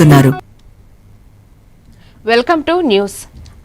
తున్నారు welcome to news.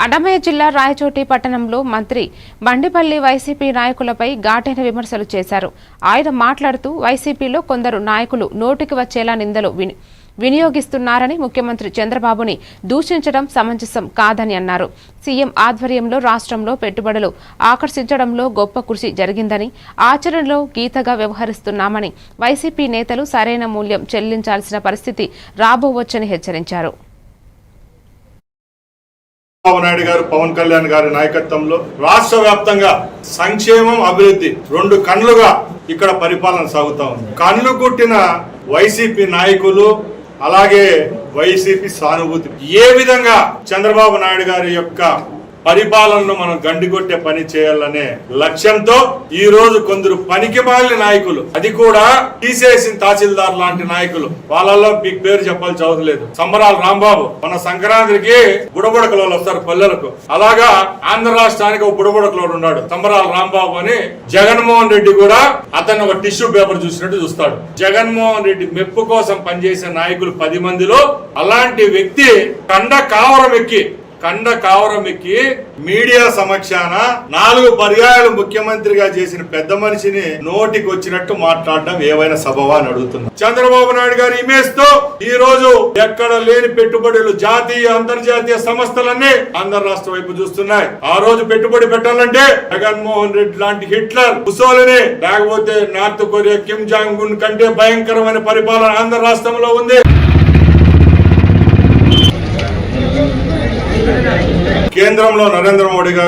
అడమయ జిల్లా రాయచోటి పట్టణంలో మంత్రి బండిపల్లి వైసీపీ నాయకులపై ఘాటైన విమర్శలు చేశారు. ఆయన మాట్లాడుతూ వైసీపీలో కొందరు నాయకులు నోటికి వచ్చేలా నిందలు విని వినియోగిస్తున్నారని ముఖ్యమంత్రి చంద్రబాబుని దూషించడం సమంజసం కాదని అన్నారు. సీఎం ఆధ్వర్యంలో రాష్ట్రంలో పెట్టుబడులు ఆకర్షించడంలో గొప్ప కృషి జరిగిందని ఆచరణలో గీతగా వ్యవహరిస్తున్నామని వైసీపీ నేతలు సరైన మూల్యం చెల్లించాల్సిన పరిస్థితి రాబోవచ్చని హెచ్చరించారు. నాయుడు గారు పవన్ కళ్యాణ్ గారి నాయకత్వంలో రాష్ట్ర వ్యాప్తంగా సంక్షేమం అభివృద్ధి రెండు కండ్లుగా ఇక్కడ పరిపాలన సాగుతా ఉంది. కండ్లు కుట్టిన వైసీపీ నాయకులు అలాగే వైసీపీ సానుభూతి. ఏ విధంగా చంద్రబాబు నాయుడు గారి యొక్క పరిపాలనను మనం గండికొట్టే పని చేయాలనే లక్ష్యంతో ఈ రోజు కొందరు పనికి మాలిన నాయకులు అది కూడా తీసేసిన తహసీల్దార్ లాంటి నాయకులు. వాళ్ళల్లో మీకు పేరు చెప్పాల్సి అవసరం లేదు. సంబరాల రాంబాబు మన సంక్రాంతికి బుడబుడకలో వస్తారు పల్లెలకు. అలాగా ఆంధ్ర రాష్ట్రానికి ఒక బుడబుడకలోడు ఉన్నాడు సంబరాల రాంబాబు అని జగన్మోహన్ రెడ్డి కూడా అతను ఒక టిష్యూ పేపర్ చూసినట్టు చూస్తాడు. జగన్మోహన్ రెడ్డి మెప్పు కోసం పనిచేసే నాయకులు పది మందిలో అలాంటి వ్యక్తి కండ కావరం ఎక్కి కండ కావరమికి మీడియా సమక్షాన నాలుగు పర్యాయాలు ముఖ్యమంత్రిగా చేసిన పెద్ద మనిషిని నోటికి వచ్చినట్టు మాట్లాడడం ఏవైనా సబవా అని అడుగుతున్నా. చంద్రబాబు నాయుడు గారి ఇమేజ్తో ఈ రోజు ఎక్కడ లేని పెట్టుబడులు జాతీయ అంతర్జాతీయ సంస్థలన్నీ ఆంధ్ర రాష్ట్ర వైపు చూస్తున్నాయి. ఆ రోజు పెట్టుబడి పెట్టాలంటే జగన్మోహన్ రెడ్డి లాంటి హిట్లర్ ముసోలిని లేకపోతే North Korea Kim Jong Un కంటే భయంకరమైన పరిపాలన ఆంధ్ర రాష్ట్రంలో ఉంది. కేంద్రంలో నరేంద్ర మోడీ గారు